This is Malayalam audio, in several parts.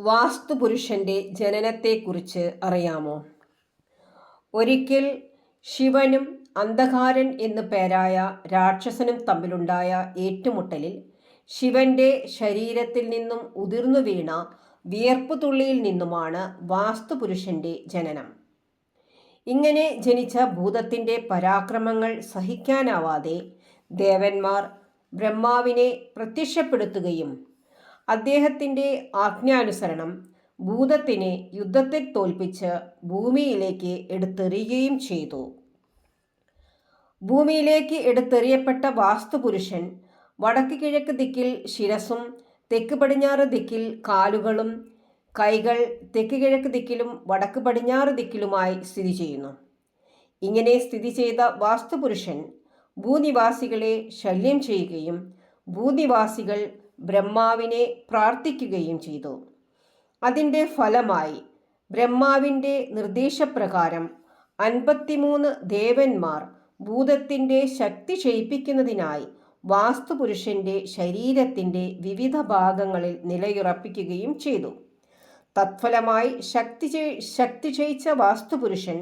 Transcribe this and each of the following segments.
വാസ്തുപുരുഷന്റെ ജനനത്തെക്കുറിച്ച് അറിയാമോ? ഒരിക്കൽ ശിവനും അന്ധകാരൻ എന്നു പേരായ രാക്ഷസനും തമ്മിലുണ്ടായ ഏറ്റുമുട്ടലിൽ ശിവന്റെ ശരീരത്തിൽ നിന്നും ഉതിർന്നു വീണ വിയർപ്പുതുള്ളിയിൽ നിന്നുമാണ് വാസ്തുപുരുഷന്റെ ജനനം. ഇങ്ങനെ ജനിച്ച ഭൂതത്തിന്റെ പരാക്രമങ്ങൾ സഹിക്കാനാവാതെ ദേവന്മാർ ബ്രഹ്മാവിനെ പ്രത്യക്ഷപ്പെടുത്തുകയും അദ്ദേഹത്തിന്റെ ആജ്ഞാനുസരണം ഭൂതത്തിനെ യുദ്ധത്തിൽ തോൽപ്പിച്ച് ഭൂമിയിലേക്ക് എടുത്തെറിയുകയും ചെയ്തു. ഭൂമിയിലേക്ക് എടുത്തെറിയപ്പെട്ട വാസ്തുപുരുഷൻ വടക്ക് കിഴക്ക് ദിക്കിൽ ശിരസും തെക്ക് പടിഞ്ഞാറ് ദിക്കിൽ കാലുകളും കൈകൾ തെക്ക് കിഴക്ക് ദിക്കിലും വടക്ക് പടിഞ്ഞാറ് ദിക്കിലുമായി സ്ഥിതി ചെയ്യുന്നു. ഇങ്ങനെ സ്ഥിതി ചെയ്ത വാസ്തുപുരുഷൻ ഭൂനിവാസികളെ ശല്യം ചെയ്യുകയും ഭൂനിവാസികൾ ബ്രഹ്മാവിനെ പ്രാർത്ഥിക്കുകയും ചെയ്തു. അതിന്റെ ഫലമായി ബ്രഹ്മാവിന്റെ നിർദ്ദേശപ്രകാരം അൻപത്തിമൂന്ന് ദേവന്മാർ ഭൂതത്തിന്റെ ശക്തി ക്ഷയിപ്പിക്കുന്നതിനായി വാസ്തുപുരുഷന്റെ ശരീരത്തിന്റെ വിവിധ ഭാഗങ്ങളിൽ നിലയുറപ്പിക്കുകയും ചെയ്തു. തത്ഫലമായി ശക്തി ശക്തി ക്ഷയിച്ച വാസ്തുപുരുഷൻ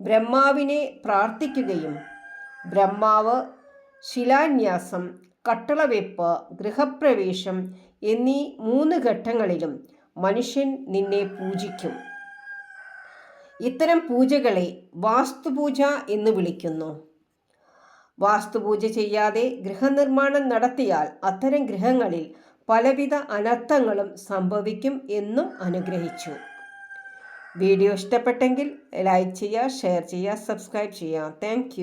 ബ്രഹ്മാവിനെ പ്രാർത്ഥിക്കുകയും ബ്രഹ്മാവ് ശിലാന്യാസം കട്ടളവെപ്പ് ഗൃഹപ്രവേശം എന്നീ മൂന്ന് ഘട്ടങ്ങളിലും മനുഷ്യൻ നിന്നെ പൂജിക്കും. ഇത്തരം പൂജകളെ വാസ്തുപൂജ എന്ന് വിളിക്കുന്നു. വാസ്തുപൂജ ചെയ്യാതെ ഗൃഹനിർമ്മാണം നടത്തിയാൽ അത്തരം ഗൃഹങ്ങളിൽ പലവിധ അനർത്ഥങ്ങളും സംഭവിക്കും എന്നും അനുഗ്രഹിച്ചു. വീഡിയോ ഇഷ്ടപ്പെട്ടെങ്കിൽ ലൈക്ക് ചെയ്യുക ഷെയർ ചെയ്യുക സബ്സ്ക്രൈബ് ചെയ്യുക. താങ്ക്